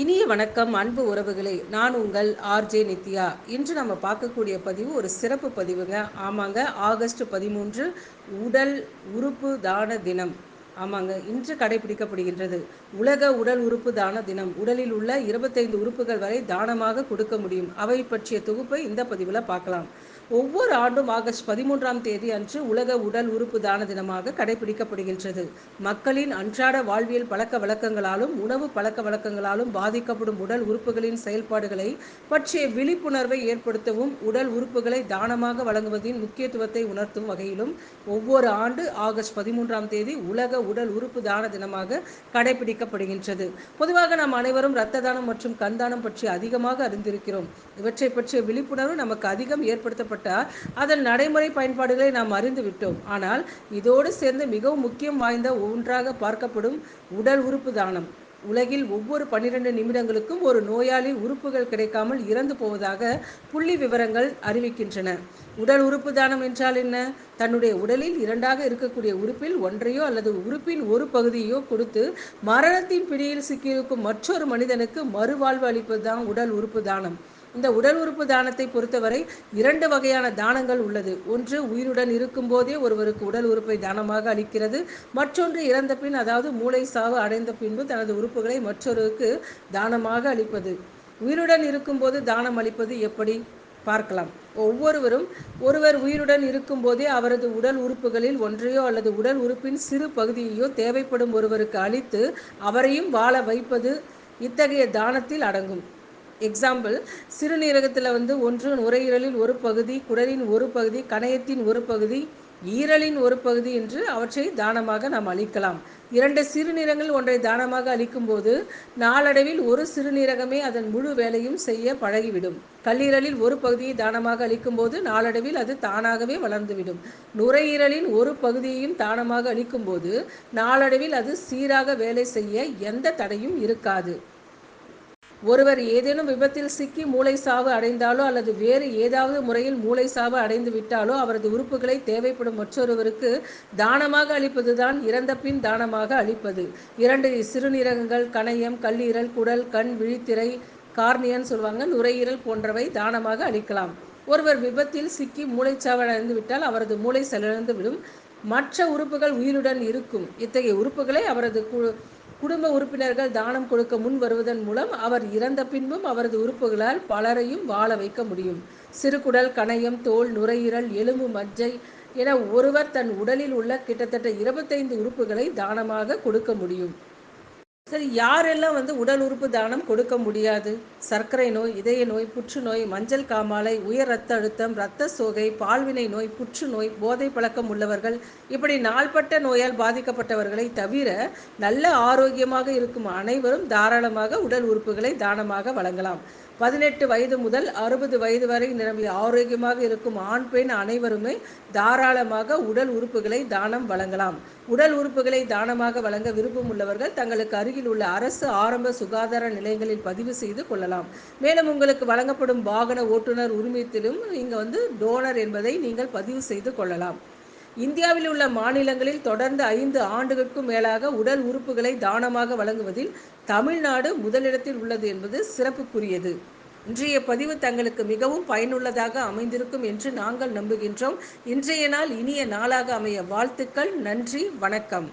இனிய வணக்கம் அன்பு உறவுகளே. நான் உங்கள் ஆர்ஜே நித்யா. இன்று நம்ம பார்க்கக்கூடிய பதிவு ஒரு சிறப்பு பதிவுங்க. ஆமாங்க ஆகஸ்ட் பதிமூன்று உடல் உறுப்பு தான தினம். ஆமாங்க இன்று கடைபிடிக்கப்படுகின்றது. உலக உடல் உறுப்பு தான தினம். உடலில் உள்ள இருபத்தைந்து உறுப்புகள் வரை தானமாக கொடுக்க முடியும். அவை பற்றிய தொகுப்பை இந்த பதிவில் பார்க்கலாம். ஒவ்வொரு ஆண்டும் ஆகஸ்ட் பதிமூன்றாம் தேதி அன்று உலக உடல் உறுப்பு தான தினமாக கடைபிடிக்கப்படுகின்றது. மக்களின் அன்றாட வாழ்வியல் பழக்க வழக்கங்களாலும் உணவு பழக்க வழக்கங்களாலும் பாதிக்கப்படும் உடல் உறுப்புகளின் செயல்பாடுகளை பற்றிய விழிப்புணர்வை ஏற்படுத்தவும் உடல் உறுப்புகளை தானமாக வழங்குவதின் முக்கியத்துவத்தை உணர்த்தும் வகையிலும் ஒவ்வொரு ஆண்டு ஆகஸ்ட் பதிமூன்றாம் தேதி உலக உடல் உறுப்பு தான தினமாக கடைபிடிக்கப்படுகின்றது. பொதுவாக நாம் அனைவரும் இரத்த தானம் மற்றும் கண்தானம் பற்றி அதிகமாக அறிந்திருக்கிறோம். இவற்றை பற்றிய விழிப்புணர்வு நமக்கு அதிகம் ஏற்பட்டால் அதன் நடைமுறை பயன்பாடுகளை நாம் அறிந்து விட்டோம். ஆனால் இதோடு சேர்ந்து மிகவும் முக்கியம் வாய்ந்த ஒன்றாக பார்க்கப்படும் உடல் உறுப்பு தானம். உலகில் ஒவ்வொரு பன்னிரண்டு நிமிடங்களுக்கும் ஒரு நோயாளி உறுப்புகள் கிடைக்காமல் இறந்து போவதாக புள்ளி விவரங்கள் அறிவிக்கின்றன. உடல் உறுப்பு தானம் என்றால் என்ன? தன்னுடைய உடலில் இரண்டாக இருக்கக்கூடிய உறுப்பில் ஒன்றையோ அல்லது உறுப்பின் ஒரு பகுதியோ கொடுத்து மரணத்தின் பிடியில் சிக்கியிருக்கும் மற்றொரு மனிதனுக்கு மறுவாழ்வு அளிப்பது தான் உடல் உறுப்பு தானம். இந்த உடல் உறுப்பு தானத்தை பொறுத்தவரை இரண்டு வகையான தானங்கள் உள்ளது. ஒன்று உயிருடன் இருக்கும் போதே ஒருவருக்கு உடல் உறுப்பை தானமாக அளிக்கிறது. மற்றொன்று இறந்த பின் அதாவது மூளை சாவு அடைந்த பின்பு தனது உறுப்புகளை மற்றொருக்கு தானமாக அளிப்பது. உயிருடன் இருக்கும்போது தானம் அளிப்பது எப்படி? பார்க்கலாம். ஒவ்வொருவரும் ஒருவர் உயிருடன் இருக்கும்போதே அவரது உடல் உறுப்புகளில் ஒன்றையோ அல்லது உடல் உறுப்பின் சிறு பகுதியையோ தேவைப்படும் ஒருவருக்கு அளித்து அவரையும் வாழ வைப்பது இத்தகைய தானத்தில் அடங்கும். எக்ஸாம்பிள் சிறுநீரகத்தில் வந்து ஒன்று நுரையீரலில் ஒரு பகுதி குடலின் ஒரு பகுதி கணையத்தின் ஒரு பகுதி ஈரலின் ஒரு பகுதி என்று அவற்றை தானமாக நாம் அளிக்கலாம் இரண்டு சிறுநீரகங்கள் ஒன்றை தானமாக அளிக்கும்போது நாளடைவில் ஒரு சிறுநீரகமே அதன் முழு வேலையும் செய்ய பழகிவிடும். கல்லீரலில் ஒரு பகுதியை தானமாக அளிக்கும்போது நாளடைவில் அது தானாகவே வளர்ந்துவிடும். நுரையீரலின் ஒரு பகுதியையும் தானமாக அளிக்கும்போது நாளடைவில் அது சீராக வேலை செய்ய எந்த தடையும் இருக்காது. ஒருவர் ஏதேனும் விபத்தில் சிக்கி மூளை சாவு அடைந்தாலோ அல்லது வேறு ஏதாவது முறையில் மூளை சாவு அடைந்து விட்டாலோ அவரது உறுப்புகளை தேவைப்படும் மற்றொருவருக்கு தானமாக அளிப்பதுதான் இறந்த பின் தானமாக அளிப்பது. இரண்டு சிறுநீரகங்கள் கணையம் கல்லீரல் குடல் கண் விழித்திரை கார்னியன் சொல்லுவாங்க நுரையீரல் போன்றவை தானமாக அளிக்கலாம். ஒருவர் விபத்தில் சிக்கி மூளைச்சாவு அடைந்து விட்டால் அவரது மூளை செயலிழந்து விடும். மற்ற உறுப்புகள் உயிருடன் இருக்கும். இத்தகைய உறுப்புகளை அவரது குடும்ப உறுப்பினர்கள் தானம் கொடுக்க முன் வருவதன் மூலம் அவர் இறந்த பின்பும் அவரது உறுப்புகளால் பலரையும் வாழ வைக்க முடியும். சிறுகுடல் கணையம் தோல் நுரையீரல் எலும்பு மஜ்ஜை என ஒருவர் தன் உடலில் உள்ள கிட்டத்தட்ட இருபத்தைந்து உறுப்புகளை தானமாக கொடுக்க முடியும். சரி யாரெல்லாம் வந்து உடல் உறுப்பு தானம் கொடுக்க முடியாது? சர்க்கரை நோய் இதய நோய் புற்றுநோய் மஞ்சள் காமாலை உயர் ரத்த அழுத்தம் இரத்த சோகை பால்வினை நோய் புற்றுநோய் போதை பழக்கம் உள்ளவர்கள் இப்படி நாள்பட்ட நோயால் பாதிக்கப்பட்டவர்களை தவிர நல்ல ஆரோக்கியமாக இருக்கும் அனைவரும் தாராளமாக உடல் உறுப்புகளை தானமாக வழங்கலாம். பதினெட்டு வயது முதல் அறுபது வயது வரை நிரம்பி ஆரோக்கியமாக இருக்கும் ஆண் பெண் அனைவருமே தாராளமாக உடல் உறுப்புகளை தானம் வழங்கலாம். உடல் உறுப்புகளை தானமாக வழங்க விருப்பம் உள்ளவர்கள் தங்களுக்கு அருகில் உள்ள அரசு ஆரம்ப சுகாதார நிலையங்களில் பதிவு செய்து கொள்ளலாம். மேலும் உங்களுக்கு வழங்கப்படும் வாகன ஓட்டுநர் உரிமத்திலும் இங்கே வந்து டோனர் என்பதை நீங்கள் பதிவு செய்து கொள்ளலாம். இந்தியாவில் உள்ள மாநிலங்களில் தொடர்ந்து ஐந்து ஆண்டுகளுக்கும் மேலாக உடல் உறுப்புகளை தானமாக வழங்குவதில் தமிழ்நாடு முதலிடத்தில் உள்ளது என்பது சிறப்புக்குரியது. இன்றைய பதிவு தங்களுக்கு மிகவும் பயனுள்ளதாக அமைந்திருக்கும் என்று நாங்கள் நம்புகின்றோம். இன்றைய நாள் இனிய நாளாக அமைய வாழ்த்துக்கள். நன்றி. வணக்கம்.